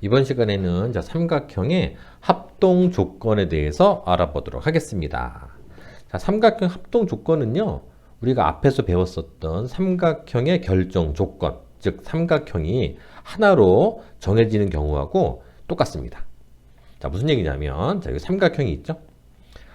이번 시간에는 자, 삼각형의 합동 조건에 대해서 알아보도록 하겠습니다. 자, 삼각형 합동 조건은요, 우리가 앞에서 배웠었던 삼각형의 결정 조건, 즉 삼각형이 하나로 정해지는 경우하고 똑같습니다. 자, 무슨 얘기냐면, 자, 여기 삼각형이 있죠?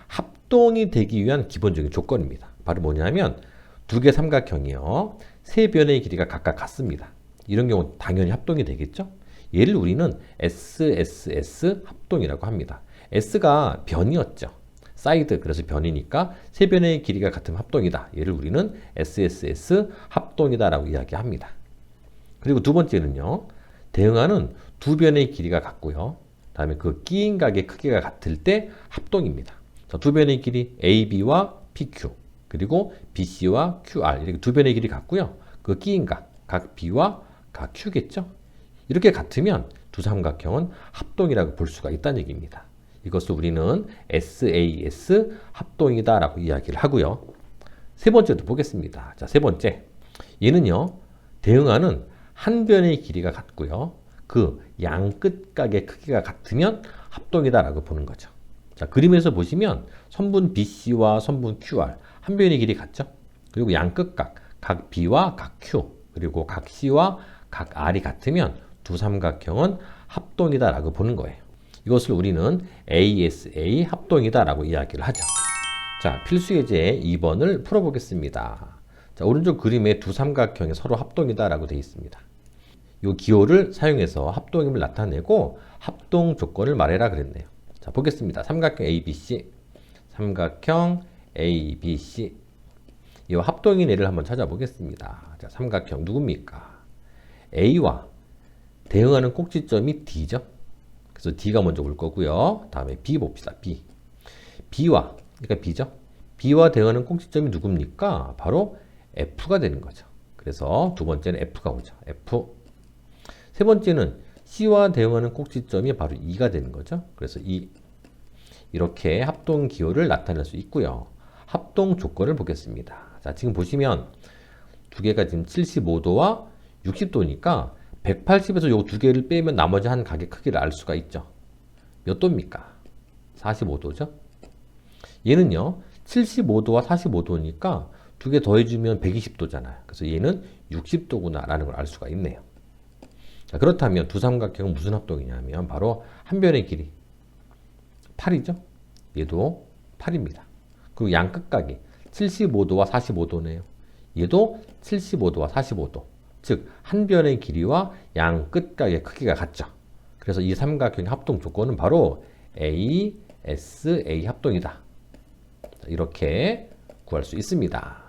합동이 되기 위한 기본적인 조건입니다. 바로 뭐냐면, 두 개 삼각형이요. 세 변의 길이가 각각 같습니다. 이런 경우 당연히 합동이 되겠죠? 얘를 우리는 SSS 합동이라고 합니다. S가 변이었죠. 사이드 그래서 변이니까 세 변의 길이가 같은 합동이다. 얘를 우리는 SSS 합동이다라고 이야기합니다. 그리고 두 번째는요. 대응하는 두 변의 길이가 같고요. 다음에 그 끼인 각의 크기가 같을 때 합동입니다. 자, 두 변의 길이 AB와 PQ 그리고 BC와 QR 이렇게 두 변의 길이 같고요. 그 끼인 각, 각 B와 각 Q겠죠. 이렇게 같으면 두 삼각형은 합동이라고 볼 수가 있다는 얘기입니다. 이것을 우리는 SAS 합동이다라고 이야기를 하고요. 세 번째도 보겠습니다. 자, 세 번째. 얘는요, 대응하는 한 변의 길이가 같고요. 그 양 끝 각의 크기가 같으면 합동이다라고 보는 거죠. 자, 그림에서 보시면 선분 BC와 선분 QR 한 변의 길이 같죠? 그리고 양 끝각, 각 B와 각 Q, 그리고 각 C와 각 R이 같으면 두 삼각형은 합동이다라고 보는 거예요. 이것을 우리는 ASA 합동이다라고 이야기를 하죠. 자, 필수 예제 2번을 풀어보겠습니다. 자, 오른쪽 그림에 두 삼각형이 서로 합동이다라고 되어 있습니다. 이 기호를 사용해서 합동임을 나타내고 합동 조건을 말해라 그랬네요. 자, 보겠습니다. 삼각형 ABC. 삼각형 ABC. 이 합동인 애를 한번 찾아보겠습니다. 자, 삼각형 누굽니까? A와 대응하는 꼭지점이 D죠. 그래서 D가 먼저 올 거고요. 다음에 B 봅시다. B. B와 그러니까 B죠. B와 대응하는 꼭지점이 누굽니까? 바로 F가 되는 거죠. 그래서 두 번째는 F가 오죠. F. 세 번째는 C와 대응하는 꼭지점이 바로 E가 되는 거죠. 그래서 E. 이렇게 합동 기호를 나타낼 수 있고요. 합동 조건을 보겠습니다. 자, 지금 보시면 두 개가 지금 75도와 60도니까 180에서 요 두 개를 빼면 나머지 한 각의 크기를 알 수가 있죠. 몇 도입니까? 45도죠. 얘는요. 75도와 45도니까 두 개 더해주면 120도잖아요. 그래서 얘는 60도구나 라는 걸 알 수가 있네요. 자, 그렇다면 두 삼각형은 무슨 합동이냐면 바로 한 변의 길이 8이죠. 얘도 8입니다. 그리고 양 끝각이 75도와 45도네요. 얘도 75도와 45도. 즉, 한 변의 길이와 양 끝각의 크기가 같죠. 그래서 이 삼각형의 합동 조건은 바로 A, S, A 합동이다. 이렇게 구할 수 있습니다.